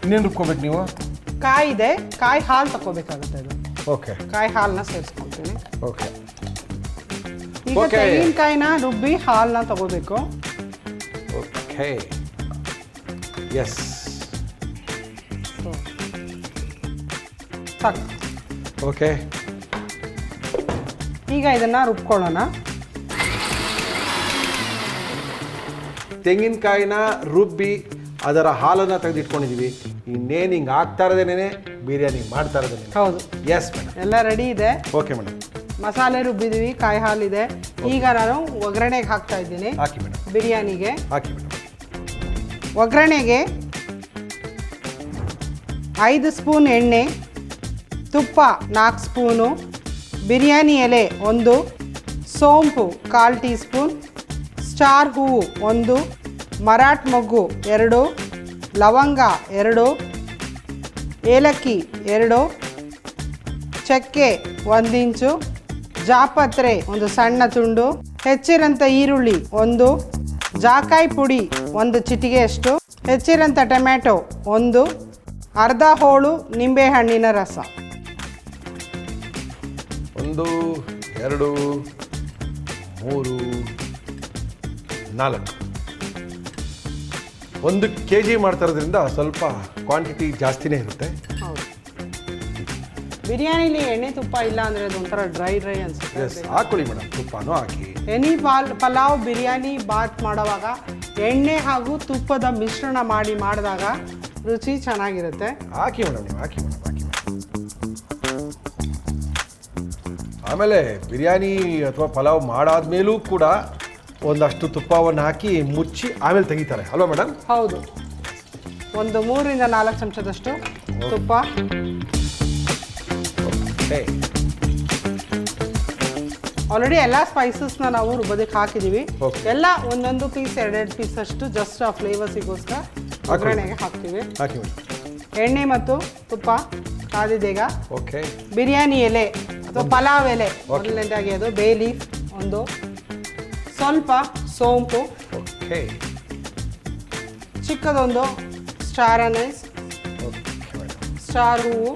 ಇನ್ನೇನು ರುಬ್ಕೋಬೇಕು ನೀವು? ಕಾಯಿ ಇದೆ ಕಾಯಿ ಹಾಲು ತಗೋಬೇಕಾಗುತ್ತೆ ಅದು. ಓಕೆ. ಕಾಯಿ ಹಾಲನ್ನ ಸೇರಿಸ್ಕೊಳ್ತೀನಿ. ಓಕೆ. ಈಗ Okay. ತೆಂಗಿನಕಾಯಿನ ರುಬ್ಬಿ ಹಾಲನ್ನ ತಗೋಬೇಕು. ಓಕೆ. ಎಸ್ ಸಾಕು. ಓಕೆ. ಈಗ ಇದನ್ನ ರುಬ್ಕೊಳ್ಳೋಣ. ತೆಂಗಿನಕಾಯಿನ ರುಬ್ಬಿ ಅದರ ಹಾಲನ್ನು ತೆಗೆದಿಟ್ಕೊಂಡಿದ್ದೀವಿ ಇನ್ನೇನು ಹಿಂಗೆ ಆಗ್ತಾ ಇರೋದೇನೆ ಬಿರಿಯಾನಿ ಮಾಡ್ತಾ ಇರೋದೇನೆ ಹೌದು. ಎಸ್ ಮೇಡಮ್ ಎಲ್ಲ ರೆಡಿ ಇದೆ. ಓಕೆ ಮೇಡಮ್ ಮಸಾಲೆ ರುಬ್ಬಿದೀವಿ ಕಾಯಿ ಹಾಲಿದೆ ಈಗ ನಾನು ಒಗ್ಗರಣೆಗೆ ಹಾಕ್ತಾ ಇದ್ದೀನಿ. ಹಾಕಿ ಮೇಡಮ್ ಬಿರಿಯಾನಿಗೆ. ಹಾಕಿ ಮೇಡಮ್ ಒಗ್ಗರಣೆಗೆ ಐದು ಸ್ಪೂನ್ ಎಣ್ಣೆ ತುಪ್ಪ ನಾಲ್ಕು ಸ್ಪೂನು ಬಿರಿಯಾನಿ ಎಲೆ ಒಂದು ಸೋಂಪು ಕಾಲು ಟೀ ಸ್ಪೂನ್ ಸ್ಟಾರ್ ಹೂವು ಒಂದು ಮರಾಠ್ ಮೊಗ್ಗು ಎರಡು ಲವಂಗ ಎರಡು, ಏಲಕ್ಕಿ ಎರಡು, ಚಕ್ಕೆ ಒಂದು ಇಂಚು, ಜಾಪತ್ರೆ ಒಂದು ಸಣ್ಣ ತುಂಡು ಹೆಚ್ಚಿರಂಥ ಈರುಳ್ಳಿ ಒಂದು, ಜಾಕಾಯಿ ಪುಡಿ ಒಂದು ಚಿಟಿಗೆಯಷ್ಟು ಹೆಚ್ಚಿರಂಥ ಟೊಮ್ಯಾಟೊ ಒಂದು, ಅರ್ಧ ಹೋಳು ನಿಂಬೆಹಣ್ಣಿನ ರಸ. ಒಂದು, ಎರಡು, ಮೂರು, ನಾಲ್ಕು. ಒಂದು ಕೆ ಜಿ ಮಾಡ್ತಾ ಇರೋದ್ರಿಂದ ಸ್ವಲ್ಪ ಕ್ವಾಂಟಿಟಿ ಜಾಸ್ತಿನೇ ಇರುತ್ತೆ. ಹೌದು. ಬಿರಿಯಾನಿಲಿ ಎಣ್ಣೆ ತುಪ್ಪ ಇಲ್ಲ ಅಂದರೆ ಒಂಥರ ಡ್ರೈ ಡ್ರೈ ಅನ್ಸುತ್ತೆ. ಎಸ್ ಹಾಕೊಳ್ಳಿ ಮೇಡಮ್ ತುಪ್ಪನೂ ಹಾಕಿ. ಎನಿ ಪಾಲ್ ಪಲಾವ್ ಬಿರಿಯಾನಿ ಬಾತ್ ಮಾಡುವಾಗ ಎಣ್ಣೆ ಹಾಗೂ ತುಪ್ಪದ ಮಿಶ್ರಣ ಮಾಡಿ ಮಾಡಿದಾಗ ರುಚಿ ಚೆನ್ನಾಗಿರುತ್ತೆ. ಹಾಕಿ ಮೇಡಮ್ ನೀವು ಹಾಕಿ ಮೇಡಮ್ ಹಾಕಿ ಆಮೇಲೆ ಬಿರಿಯಾನಿ ಅಥವಾ ಪಲಾವ್ ಮಾಡಾದ್ಮೇಲೂ ಕೂಡ ಒಂದಷ್ಟು ತುಪ್ಪವನ್ನು ಹಾಕಿ ಮುಚ್ಚಿ ಆಮೇಲೆ ತೆಗಿತಾರೆ. ಅಲ್ವಾ ಮೇಡಮ್ ಹೌದು. ಒಂದು ಮೂರರಿಂದ ನಾಲ್ಕು ಚಮಚದಷ್ಟು ತುಪ್ಪ. ಆಲ್ರೆಡಿ ಎಲ್ಲ ಸ್ಪೈಸಸ್ನ ನಾವು ರುಬ್ಬೋದಕ್ಕೆ ಹಾಕಿದ್ದೀವಿ Okay. ಎಲ್ಲ ಒಂದೊಂದು ಪೀಸ್ ಎರಡೆರಡು ಪೀಸ್ ಅಷ್ಟು ಜಸ್ಟ್ ಆ ಫ್ಲೇವರ್ಸಿಗೋಸ್ಕರ ಒಗ್ಗರಣೆಗೆ ಹಾಕ್ತೀವಿ. ಹಾಕಿ ಮೇಡಮ್ ಎಣ್ಣೆ ಮತ್ತು ತುಪ್ಪ ಕಾದಿದೀಗ ಓಕೆ. ಬಿರಿಯಾನಿ ಎಲೆ ಅಥವಾ ಪಲಾವ್ ಎಲೆ ಮೊದಲನೇದಾಗಿ ಅದು ಬೇ ಲೀಫ್ ಒಂದು. ಸ್ವಲ್ಪ ಸೋಂಪು. ಓಕೆ ಚಿಕ್ಕದೊಂದು ಸ್ಟಾರ್ ಅನೈಸ್ ಸ್ಟಾರ್ ಹೂವು.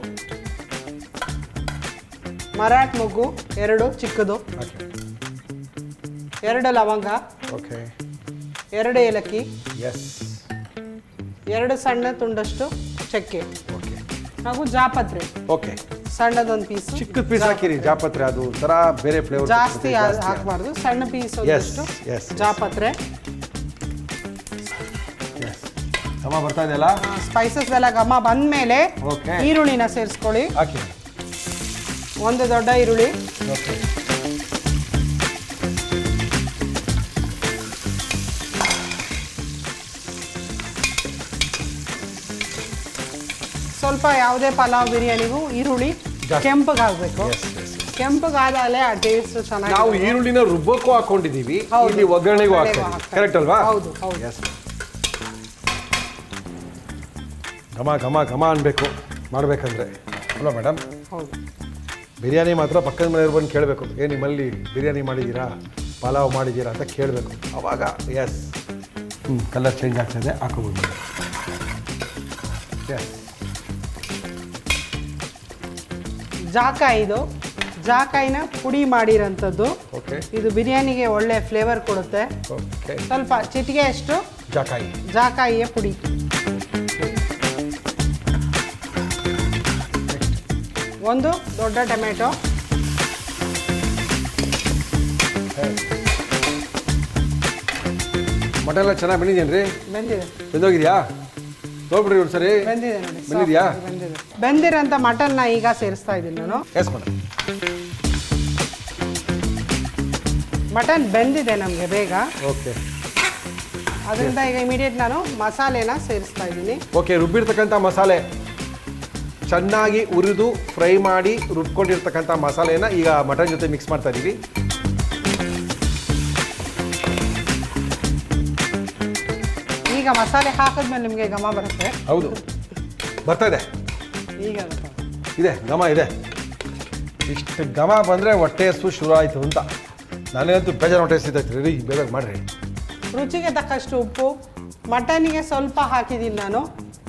ಮರಾಠ ಮೊಗ್ಗು ಎರಡು ಚಿಕ್ಕದು. ಎರಡು ಲವಂಗ. ಓಕೆ ಎರಡು ಏಲಕ್ಕಿ. ಎಸ್ ಎರಡು ಸಣ್ಣ ತುಂಡಷ್ಟು ಚಕ್ಕೆ. ಓಕೆ ಹಾಗೂ ಜಾಪತ್ರೆ. ಓಕೆ ಸಣ್ಣದೊಂದು ಪೀಸ್ ಚಿಕ್ಕ ಪೀಸ್ ಹಾಕಿರಿ ಜಾಪತ್ರೆ ಅದು ಒಂಥರ ಬೇರೆ ಫ್ಲೇವರ್ ಜಾಸ್ತಿ ಹಾಕಬಾರ್ದು. ಸಣ್ಣ ಪೀಸ್ ಒಂದಷ್ಟು. ಜಾಪತ್ರೆ. ಸಮ ಬರ್ತಾ ಇದೆಯಲ್ಲ ಸ್ಪೈಸಸ್ ಎಲ್ಲ ಘಮ ಬಂದ ಮೇಲೆ ಈರುಳ್ಳಿನ ಸೇರಿಸ್ಕೊಳ್ಳಿ. ಹಾಕಿ. ಒಂದು ದೊಡ್ಡ ಈರುಳ್ಳಿ. ಓಕೆ ಸ್ವಲ್ಪ ಯಾವುದೇ ಪಲಾವ್ ಬಿರಿಯಾನಿಗೂ ಈರುಳ್ಳಿ. ಕೆಂಪಗಾಗಬೇಕು. ಕೆಂಪಗಾದಲೇ ಆ ಟೇಸ್ಟ್ ಚೆನ್ನಾಗಿ ನಾವು ಈರುಳ್ಳಿನ ರುಬ್ಬಕ್ಕೂ ಹಾಕೊಂಡಿದ್ದೀವಿ. ಇಲ್ಲಿ ಒಗ್ಗರಣೆಗೂ ಹಾಕ್ತೀವಿ ಕರೆಕ್ಟ್ ಅಲ್ವಾ? ಹೌದು, ಹೌದು. ಘಮ ಘಮ ಘಮ ಅನ್ಬೇಕು. ಮಾಡ್ಬೇಕಂದ್ರೆ. ಅಲ್ವಾ ಮೇಡಮ್ ಹೌದು. ಬಿರಿಯಾನಿ ಮಾತ್ರ ಪಕ್ಕದ ಮನೆಯವ್ರು ಬಂದು ಕೇಳಬೇಕು. ಏ ನಿಮ್ಮಲ್ಲಿ ಬಿರಿಯಾನಿ ಮಾಡಿದ್ದೀರಾ ಪಲಾವ್ ಮಾಡಿದ್ದೀರಾ ಅಂತ ಕೇಳಬೇಕು. ಅವಾಗ ಎಸ್ ಹ್ಞೂ ಕಲರ್ ಚೇಂಜ್ ಆಗ್ತದೆ ಹಾಕೋಬೋದು. ಎಸ್ ಜಾಕಾಯಿ ಇದು ಜಾಕಾಯಿನ ಪುಡಿ ಮಾಡಿರೋಂಥದ್ದು. ಓಕೆ ಇದು ಬಿರಿಯಾನಿಗೆ ಒಳ್ಳೆ ಫ್ಲೇವರ್ ಕೊಡುತ್ತೆ. ಓಕೆ ಸ್ವಲ್ಪ ಚಿಟಿಗೆ ಅಷ್ಟು ಜಾಕಾಯಿ. ಜಾಕಾಯಿಯ ಪುಡಿ. ಒಂದು ದೊಡ್ಡ ಟೊಮೆಟೊ. ಮಟನ್ ಎಲ್ಲ ಚೆನ್ನಾಗಿ ಬೆಂದಿದ್ದೇನೆ ರೀ ಬೆಂದಿದೆ. ಬೆಂದೋಗಿದ್ಯಾ? ನೋಡ್ಬಿಡ್ರಿ ಒಂದು ಸರಿ ಬೆಂದಿದೆ ನೋಡಿ ಬೆಂದಿದ್ಯಾ? ಬೆಂದಿದೆ. ಬೆಂದಿರೋಂಥ ಮಟನ್ನ ಈಗ ಸೇರಿಸ್ತಾ ಇದ್ದೀನಿ ನಾನು. ಎಸ್ ಮೇಡಮ್ ಮಟನ್ ಬೆಂದಿದೆ ನಮಗೆ ಬೇಗ. ಓಕೆ ಅದರಿಂದ ಈಗ ಇಮಿಡಿಯೇಟ್ ನಾನು ಮಸಾಲೆನ ಸೇರಿಸ್ತಾ ಇದ್ದೀನಿ. ಓಕೆ ರುಬ್ಬಿರ್ತಕ್ಕಂಥ ಮಸಾಲೆ. ಚೆನ್ನಾಗಿ ಉರಿದು ಫ್ರೈ ಮಾಡಿ ರುಬ್ಕೊಂಡಿರ್ತಕ್ಕಂಥ ಮಸಾಲೆನ ಈಗ ಮಟನ್ ಜೊತೆ ಮಿಕ್ಸ್ ಮಾಡ್ತಾ ಇದ್ದೀವಿ ಈಗ ಮಸಾಲೆ ಹಾಕಿದ್ಮೇಲೆ ನಿಮಗೆ ಘಮ ಬರುತ್ತೆ. ಹೌದು. ಬರ್ತಾ ಇದೆ. ಈಗ ಇದೆ. ಘಮ ಇದೆ. ಇಷ್ಟು ಘಮ ಬಂದರೆ ಹೊಟ್ಟೆ ಹಸು ಶುರು ಆಯಿತು ಅಂತ. ನನಗಂತೂ ಬೇಜಾರು ಹೊಟ್ಟೆ ಸಿಗ್ತೈತೆ ರೀ ಬೇಗ ಮಾಡಿರಿ. ರುಚಿಗೆ ತಕ್ಕಷ್ಟು ಉಪ್ಪು. ಮಟನಿಗೆ ಸ್ವಲ್ಪ ಹಾಕಿದ್ದೀನಿ ನಾನು.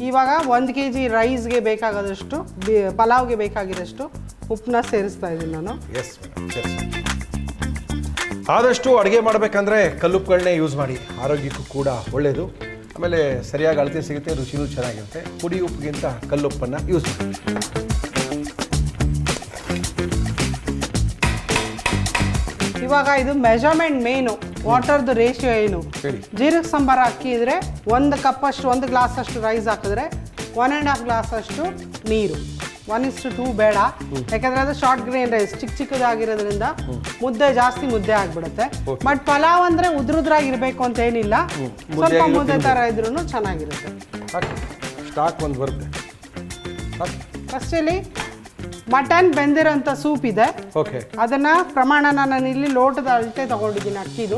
ಇವಾಗ ಒಂದು ಕೆ ಜಿ ರೈಸ್ಗೆ ಬೇಕಾಗೋದಷ್ಟು ಬಿ ಪಲಾವ್ಗೆ ಬೇಕಾಗಿರೋಷ್ಟು ಉಪ್ಪನ್ನ ಸೇರಿಸ್ತಾ ಇದ್ದೀನಿ ನಾನು. ಎಸ್ ಆದಷ್ಟು ಅಡುಗೆ ಮಾಡಬೇಕಂದ್ರೆ ಕಲ್ಲುಪ್ಪುಗಳನ್ನೇ ಯೂಸ್ ಮಾಡಿ. ಆರೋಗ್ಯಕ್ಕೂ ಕೂಡ ಒಳ್ಳೆಯದು ಆಮೇಲೆ ಸರಿಯಾಗಿ ಅಳತೆ ಸಿಗುತ್ತೆ ರುಚಿನೂ ಚೆನ್ನಾಗಿರುತ್ತೆ. ಪುಡಿ ಉಪ್ಪಿಗಿಂತ ಕಲ್ಲುಪ್ಪನ್ನು ಯೂಸ್ ಮಾಡಿ ಇವಾಗ ಇದು ಮೆಜರ್ಮೆಂಟ್ ಮೇನು ವಾಟರ್ದು ರೇಷಿಯೋ ಏನು? ಹೇಳಿ. ಜೀರಿಗೆ ಸಾಂಬಾರು ಅಕ್ಕಿ ಇದ್ರೆ ಒಂದು ಕಪ್ ಅಷ್ಟು ಒಂದು ಗ್ಲಾಸ್ ಅಷ್ಟು ರೈಸ್ ಹಾಕಿದ್ರೆ ಒನ್ ಆ್ಯಂಡ್ ಹಾಫ್ ಗ್ಲಾಸ್ ಅಷ್ಟು ನೀರು. ಒನ್ ಇಷ್ಟು ಟೂ ಬೇಡ. ಯಾಕಂದ್ರೆ ಅದು ಶಾರ್ಟ್ ಗ್ರೇನ್ ರೈಸ್ ಚಿಕ್ಕ ಚಿಕ್ಕದಾಗಿರೋದ್ರಿಂದ ಮುದ್ದೆ ಜಾಸ್ತಿ ಮುದ್ದೆ ಆಗ್ಬಿಡುತ್ತೆ. ಬಟ್ ಪಲಾವ್ ಅಂದ್ರೆ ಉದ್ರುದ್ರಾಗಿರ್ಬೇಕು ಅಂತ ಏನಿಲ್ಲ. ಸ್ವಲ್ಪ ಮುದ್ದೆ ತರ ಇದ್ರೂ ಚೆನ್ನಾಗಿರುತ್ತೆ. ಸ್ಟಾಕ್ ಒಂದು ಬರುತ್ತೆ. ಮಟನ್ ಬೆಂದಿರೋಂಥ ಸೂಪ್ ಇದೆ. ಅದನ್ನ ಪ್ರಮಾಣ ನಾನು ಇಲ್ಲಿ ಲೋಟದ ಅಳತೆ ತಗೊಂಡಿದ್ದೀನಿ ಅಕ್ಕಿದು.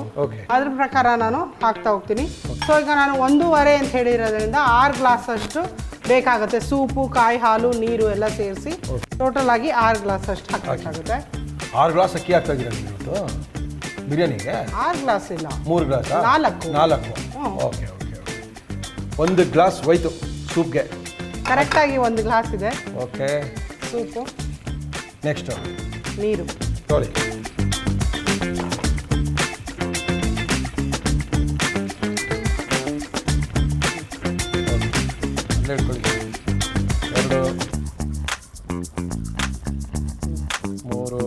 ಅದ್ರ ಪ್ರಕಾರ ನಾನು ಹಾಕ್ತಾ ಹೋಗ್ತೀನಿ. ಸೊ ಈಗ ನಾನು ಒಂದೂವರೆ ಅಂತ ಹೇಳಿರೋದ್ರಿಂದ ಆರು ಗ್ಲಾಸ್ ಅಷ್ಟು ಬೇಕಾಗುತ್ತೆ ಸೂಪು ಕಾಯಿ ಹಾಲು ನೀರು ಎಲ್ಲ ಸೇರಿಸಿ ಟೋಟಲ್ ಆಗಿ ಆರು ಗ್ಲಾಸ್ ಅಷ್ಟು ಹಾಕಬೇಕಾಗುತ್ತೆ ಆರು ಗ್ಲಾಸ್ ಅಕ್ಕಿ ಹಾಕ್ತಾ ಇದ್ದೀರಾ ನೀವು ಇವತ್ತು? ಬಿರಿಯಾನಿಗೆ? ಆರು ಗ್ಲಾಸ್ ಇಲ್ಲ. ಮೂರು ಗ್ಲಾಸ್? ನಾಲ್ಕು. ನಾಲ್ಕು. ಓಕೆ ಓಕೆ ಓಕೆ ಒಂದು ಗ್ಲಾಸ್ ಹೋಯ್ತು ಸೂಪ್ಗೆ. ಕರೆಕ್ಟಾಗಿ ಒಂದು ಗ್ಲಾಸ್ ಇದೆ. Okay soup. ನೆಕ್ಸ್ಟು ನೀರು. ತೊಳಿ. ಮೊದಲು ಇಟ್ಕೊಳ್ಳಿ ಎರಡು ಮೂರು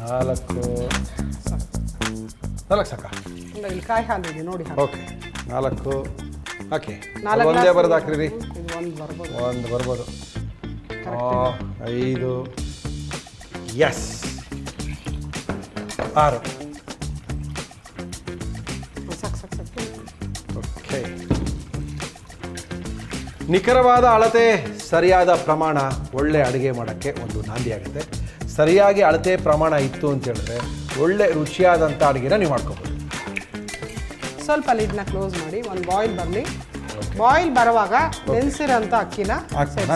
ನಾಲ್ಕು. ನಾಲ್ಕು ಸಾಕ? ನೋಡಿ ಓಕೆ ನಾಲ್ಕು. ಓಕೆ ಒಂದೇ ಬರೋದು ಹಾಕ್ರಿ. ಒಂದು ಬರ್ಬೋದು. ಐದು. ಎಸ್ ಆರು. ನಿಖರವಾದ ಅಳತೆ ಸರಿಯಾದ ಪ್ರಮಾಣ ಒಳ್ಳೆ ಅಡುಗೆ ಮಾಡೋಕ್ಕೆ ಒಂದು ನಾಂದಿ ಆಗುತ್ತೆ. ಸರಿಯಾಗಿ ಅಳತೆ ಪ್ರಮಾಣ ಇತ್ತು ಅಂತ ಹೇಳಿದ್ರೆ ಒಳ್ಳೆ ರುಚಿಯಾದಂಥ ಅಡುಗೆನ ನೀವು ಮಾಡ್ಕೋಬೋದು. ಸ್ವಲ್ಪ ಲಿಡ್ನ ಕ್ಲೋಸ್ ಮಾಡಿ ಒಂದು ಬಾಯ್ಲ್ ಬರಲಿ. ಬಾಯ್ಲ್ ಬರುವಾಗ ನೆನೆಸಿರೋಂಥ ಅಕ್ಕಿನ ಹಾಕ್ಸೋಣ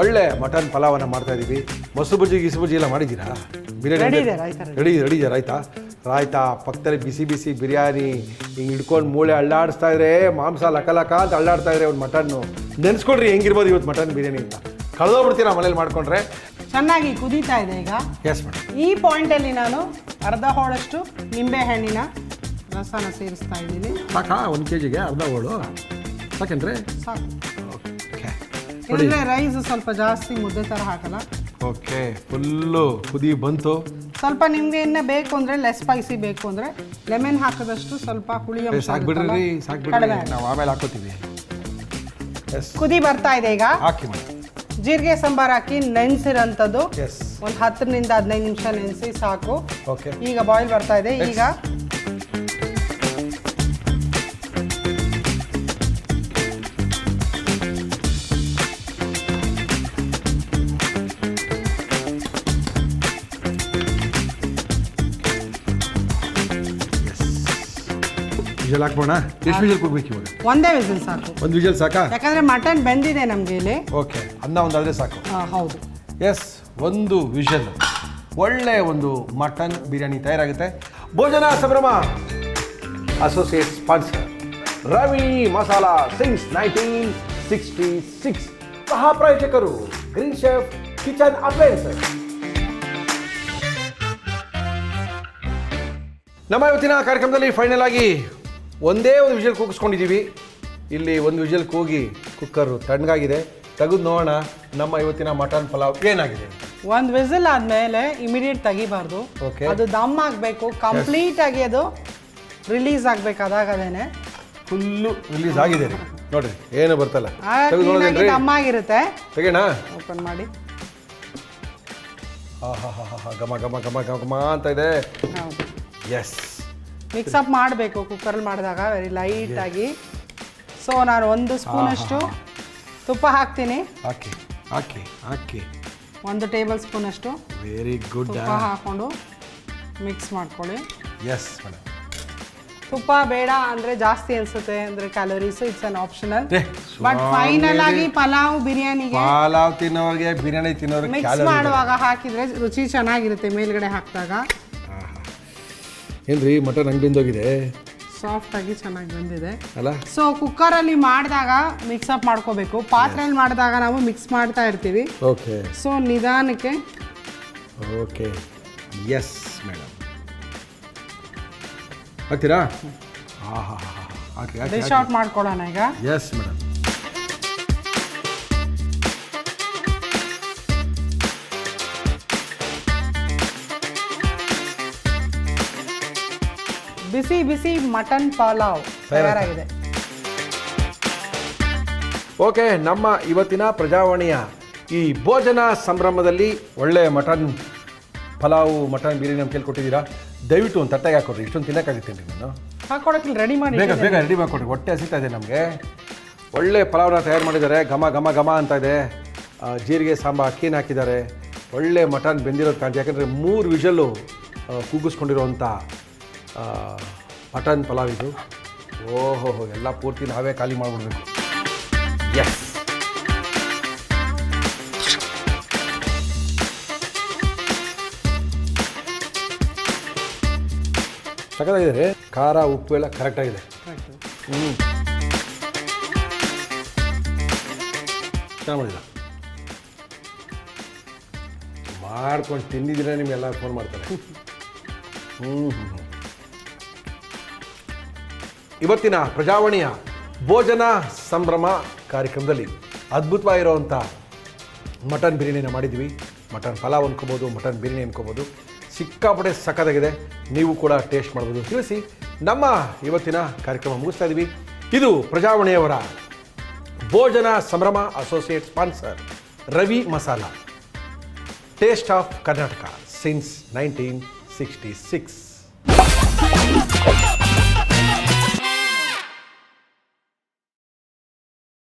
ಒಳ್ಳೆ ಮಟನ್ ಪಲಾವನ್ನು ಮಾಡ್ತಾ ಇದ್ದೀವಿ ಮೊಸರು ಬಜ್ಜಿ ಗಿಸು ಬಜ್ಜಿ ಎಲ್ಲ ಮಾಡಿದ್ದೀರಾ? ಬಿರಿಯಾನಿ. ರೆಡಿ ರೆಡಿ ಇದೆ ರಾಯ್ತಾ ರಾಯ್ತಾ ಪಕ್ಕದಲ್ಲಿ ಬಿಸಿ ಬಿಸಿ ಬಿರಿಯಾನಿ ಹಿಂಗೆ ಹಿಡ್ಕೊಂಡು ಮೂಳೆ ಅಳ್ಳಾಡಿಸ್ತಾ ಇದ್ರೆ ಮಾಂಸ ಲಕ ಲಕ ಅಂತ ಅಳ್ಳಾಡ್ತಾ ಇದ್ರೆ ಒಂದು ಮಟನ್ನು. ನೆನೆಸ್ಕೊಡ್ರಿ ಹೆಂಗಿರ್ಬೋದು ಇವತ್ತು ಮಟನ್ ಬಿರಿಯಾನಿ ಅಂತ. ಕಳೆದೋಗ್ಬಿಡ್ತೀರಾ ಮನೇಲಿ ಮಾಡ್ಕೊಂಡ್ರೆ? ಚೆನ್ನಾಗಿ ಕುದೀತಾ ಇದೆ ಈಗ. ಎಸ್ ಮೇಡಮ್ ಈ ಪಾಯಿಂಟಲ್ಲಿ ನಾನು ಅರ್ಧ ಹೋಳಷ್ಟು ನಿಂಬೆ ಹಣ್ಣಿನ ರಸನ ಸೇರಿಸ್ತಾ ಇದ್ದೀನಿ. ಸಾಕಾ? ಒಂದು ಕೆ ಜಿಗೆ ಅರ್ಧ ಹೋಳು? ಸಾಕೇನ್ರಿ? ಸಾಕು. ಓಕೆ ಇಲ್ಲದ್ರೆ ರೈಸ್ ಸ್ವಲ್ಪ ಜಾಸ್ತಿ ಮುದ್ದೆ ಥರ ಹಾಕಲ್ಲ. ಓಕೆ ಫುಲ್ಲು ಕುದಿ ಬಂತು. ಸ್ವಲ್ಪ ನಿಮಗೆ ಇನ್ನ ಬೇಕು ಅಂದ್ರೆ ಲೆಸ್ ಸ್ಪೈಸಿ ಬೇಕು ಅಂದ್ರೆ ಲೆಮನ್ ಹಾಕಿದಷ್ಟು ಸ್ವಲ್ಪ ಹುಳಿ ಅಂಶ ಸಾಕ್ಬಿಡ್ರಿ ಇರುತ್ತಲ್ಲ, ಸಾಕ್ಬಿಡ್ರಿ. ಕಡಿಮೆ ನಾವು ಆಮೇಲೆ ಹಾಕೋತೀವಿ. ಎಸ್ ಕುದಿ ಬರ್ತಾ ಇದೆ ಈಗ. ಹಾಕಿ ಮೇಡಮ್ ಜೀರಿಗೆ ಸಾಂಬಾರ್ ಹಾಕಿ ನೆನೆಸಿರೋಂಥದ್ದು. ಎಸ್ ಒಂದು ಹತ್ತರಿಂದ ಹದಿನೈದು ನಿಮಿಷ ನೆನೆಸಿ ಸಾಕು. ಓಕೆ ಈಗ ಬಾಯ್ಲ್ ಬರ್ತಾ ಇದೆ. ಈಗ ವಿಜಲ್ ಹಾಕ್ಬೋಣ? ಎಷ್ಟು ವಿಜಲ್ ಕೊಡ್ಬೇಕು ಇವಾಗ? ಒಂದೇ ವಿಸಿಲ್ ಸಾಕು. ಒಂದು ವಿಜಲ್ ಸಾಕಾ? ಯಾಕಂದ್ರೆ ಮಟನ್ ಬೆಂದಿದೆ ನಮ್ಗೆ ಇಲ್ಲಿ. ಓಕೆ ಅನ್ನ ಒಂದಾದರೆ ಸಾಕು. ಆ, ಹೌದು. ಎಸ್ ಒಂದು ವಿಷಲ್. ಒಳ್ಳೆ ಒಂದು mutton biryani ತಯಾರಾಗುತ್ತೆ. Bhojana Sambhrama associate sponsor Ravi Masala since nineteen sixty six ಸಹ ಪ್ರಾಯೋಜಕರು ಗ್ರೀನ್ ಶೆಫ್ ಕಿಚನ್ ಅಪ್ಲಯನ್ಸಸ್ ನಮ್ಮ ಇವತ್ತಿನ ಕಾರ್ಯಕ್ರಮದಲ್ಲಿ ಫೈನಲ್ ಆಗಿ ಒಂದೇ ಒಂದು ವಿಷಲ್ ಕೂಗಿಸ್ಕೊಂಡಿದ್ದೀವಿ. ಇಲ್ಲಿ ಒಂದು ವಿಷಲ್ ಕೂಗಿ ಕುಕ್ಕರು ತಣ್ಣಗಾಗಿದೆ. ತೆಗೆದು ನೋಡೋಣ ನಮ್ಮ ಇವತ್ತಿನ ಮಟನ್ ಪಲಾವ್ ಏನಾಗಿದೆ. ಒಂದು ವಿಸಲ್ ಆದಮೇಲೆ ಇಮಿಡಿಯೇಟ್ ತೆಗಿಬಾರ್ದು. ಓಕೆ ಅದು ದಮ್ ಆಗಬೇಕು. ಕಂಪ್ಲೀಟ್ ಆಗಿ ಅದು ರಿಲೀಸ್ ಆಗಬೇಕು ಅದಾಗದೇನೆ ಫುಲ್ಲು ರಿಲೀಸ್ ಆಗಿದೆ ರೀ. ನೋಡ್ರಿ ಏನು ಬರ್ತಲ್ಲ. ತೆಗೆದು ನೋಡೋದೇನ್ರಿ ದಮ್ ಆಗಿರುತ್ತೆ. ತೆಗೆಣ ಓಪನ್ ಮಾಡಿ. ಹಾ ಹಾ ಹಾ ಹಾ ಘಮ ಘಮ ಘಮ ಘಮ ಘಮ ಅಂತ ಇದೆ. ಹೌದು. ಎಸ್ ಮಿಕ್ಸ್ ಅಪ್ ಮಾಡಬೇಕು ಕುಕ್ಕರಲ್ಲಿ ಮಾಡಿದಾಗ ವೆರಿ ಲೈಟ್ ಆಗಿ. ಸೊ ನಾನು ಒಂದು ಸ್ಪೂನ್ ಅಷ್ಟು ತುಪ್ಪ ಹಾಕ್ತೀನಿ. ಹಾಕಿ ಹಾಕಿ ಹಾಕಿ. ಒಂದು ಟೇಬಲ್ ಸ್ಪೂನ್ ಅಷ್ಟು ವೆರಿ ಗುಡ್ ತುಪ್ಪ ಹಾಕೊಂಡು ಮಿಕ್ಸ್ ಮಾಡ್ಕೊಳ್ಳಿ. ಎಸ್ ಮೇಡಮ್ ತುಪ್ಪ ಬೇಡ ಅಂದ್ರೆ ಜಾಸ್ತಿ ಅನ್ಸುತ್ತೆ ಅಂದ್ರೆ calories it's an optional but final ಆಗಿ ಪಲಾವ್ ಬಿರಿಯಾನಿಗೆ ಪಲಾವ್ ತಿನ್ನೋರಿಗೆ ಬಿರಿಯಾನಿ ತಿನ್ನೋರಿಗೆ ಮಿಕ್ಸ್ ಮಾಡುವಾಗ ಹಾಕಿದ್ರೆ ರುಚಿ ಚೆನ್ನಾಗಿರುತ್ತೆ ಮೇಲ್ಗಡೆ ಹಾಕಿದಾಗ. ಏನ್ರಿ ಮಟನ್ ಹಂಗೆ ಹೋಗಿದೆ ಸಾಫ್ಟ್ ಆಗಿ ಚೆನ್ನಾಗಿ ಬಂದಿದೆ. ಅಲ್ಲ? ಸೊ ಕುಕ್ಕರಲ್ಲಿ ಮಾಡಿದಾಗ ಮಿಕ್ಸ್ ಅಪ್ ಮಾಡ್ಕೋಬೇಕು. ಪಾತ್ರೆಯಲ್ಲಿ ಮಾಡಿದಾಗ ನಾವು ಮಿಕ್ಸ್ ಮಾಡ್ತಾ ಇರ್ತೀವಿ. ಓಕೆ ಸೊ ನಿಧಾನಕ್ಕೆ. ಓಕೆ ಎಸ್ ಮೇಡಮ್ ಹಾಕ್ತೀರಾ? ಹಾಂ ಹಾಂ ಹಾಂ ಹಾಕಿ ಔಟ್ ಮಾಡ್ಕೊಳ್ಳೋಣ ಈಗ. ಎಸ್ ಮೇಡಮ್ ಬಿಸಿ ಬಿಸಿ ಮಟನ್ ಪಲಾವ್ ತಯಾರಾಗಿದೆ. ಓಕೆ ನಮ್ಮ ಇವತ್ತಿನ ಪ್ರಜಾವಾಣಿಯ ಈ ಭೋಜನ ಸಂಭ್ರಮದಲ್ಲಿ ಒಳ್ಳೆ ಮಟನ್ ಪಲಾವು ಮಟನ್ ಬಿರಿಯಾನಿ ನಮ್ಮ ಕೇಳ್ಕೊಟ್ಟಿದ್ದೀರಾ ದಯವಿಟ್ಟು ಒಂದು ತಟ್ಟೆಗೆ ಹಾಕೊಡ್ರಿ ಇಷ್ಟೊಂದು ತಿನ್ನೋಕ್ಕಾಗುತ್ತೆ ನಾನು ಹಾಕೊಡಕ್ಕೆ ರೆಡಿ ಮಾಡಿ ಬೇಗ ಬೇಗ ರೆಡಿ ಮಾಡಿಕೊಡ್ರಿ ಹೊಟ್ಟೆ ಹಸಿತಾ ಇದೆ ನಮಗೆ. ಒಳ್ಳೆ ಪಲಾವ್ನ ತಯಾರು ಮಾಡಿದ್ದಾರೆ. ಘಮ ಘಮ ಘಮ ಅಂತ ಇದೆ. ಜೀರಿಗೆ ಸಾಂಬ ಅಕ್ಕಿನ ಹಾಕಿದ್ದಾರೆ. ಒಳ್ಳೆ ಮಟನ್ ಬೆಂದಿರೋದು ಕಾಣ್ತೀವಿ ಯಾಕಂದರೆ ಮೂರು ವಿಷಲ್ಲು ಕೂಗಿಸ್ಕೊಂಡಿರೋವಂಥ ಮಟನ್ ಪಲಾವ್ ಇದು. ಓಹೋ ಎಲ್ಲ ಪೂರ್ತಿ ನಾವೇ ಖಾಲಿ ಮಾಡಿಬಿಡ್ಬೇಕು. ಎಸ್ ಸಖತ್ತಾಗಿದೆ ಖಾರ ಉಪ್ಪು ಎಲ್ಲ ಕರೆಕ್ಟಾಗಿದೆ ಹ್ಞೂ ಚೆನ್ನಾಗಿ ಮಾಡಿಲ್ಲ ಮಾಡ್ಕೊಂಡು ತಿಂದಿದ್ದೀರಾ ನಿಮಗೆಲ್ಲ ಫೋನ್ ಮಾಡ್ತಾರೆ. ಹ್ಞೂ ಹ್ಞೂ ಇವತ್ತಿನ ಪ್ರಜಾವಾಣಿಯ ಭೋಜನ ಸಂಭ್ರಮ ಕಾರ್ಯಕ್ರಮದಲ್ಲಿ ಅದ್ಭುತವಾಗಿರುವಂಥ ಮಟನ್ ಬಿರಿಯಾನಿನ ಮಾಡಿದ್ವಿ ಮಟನ್ ಪಲಾವ್ ಅನ್ಕೋಬೋದು, ಮಟನ್ ಬಿರಿಯಾನಿ ಅನ್ಕೋಬೋದು. ಸಿಕ್ಕಾಪಟ್ಟೆ ಸಖತ್ತಾಗಿದೆ. ನೀವು ಕೂಡ ಟೇಸ್ಟ್ ಮಾಡ್ಬೋದು. ತಿಳಿಸಿ ನಮ್ಮ ಇವತ್ತಿನ ಕಾರ್ಯಕ್ರಮ ಮುಗಿಸ್ತಾ ಇದ್ದೀವಿ ಇದು ಪ್ರಜಾವಾಣಿಯವರ Bhojana Sambhrama associate sponsor Ravi Masala. Taste of Karnataka since nineteen sixty six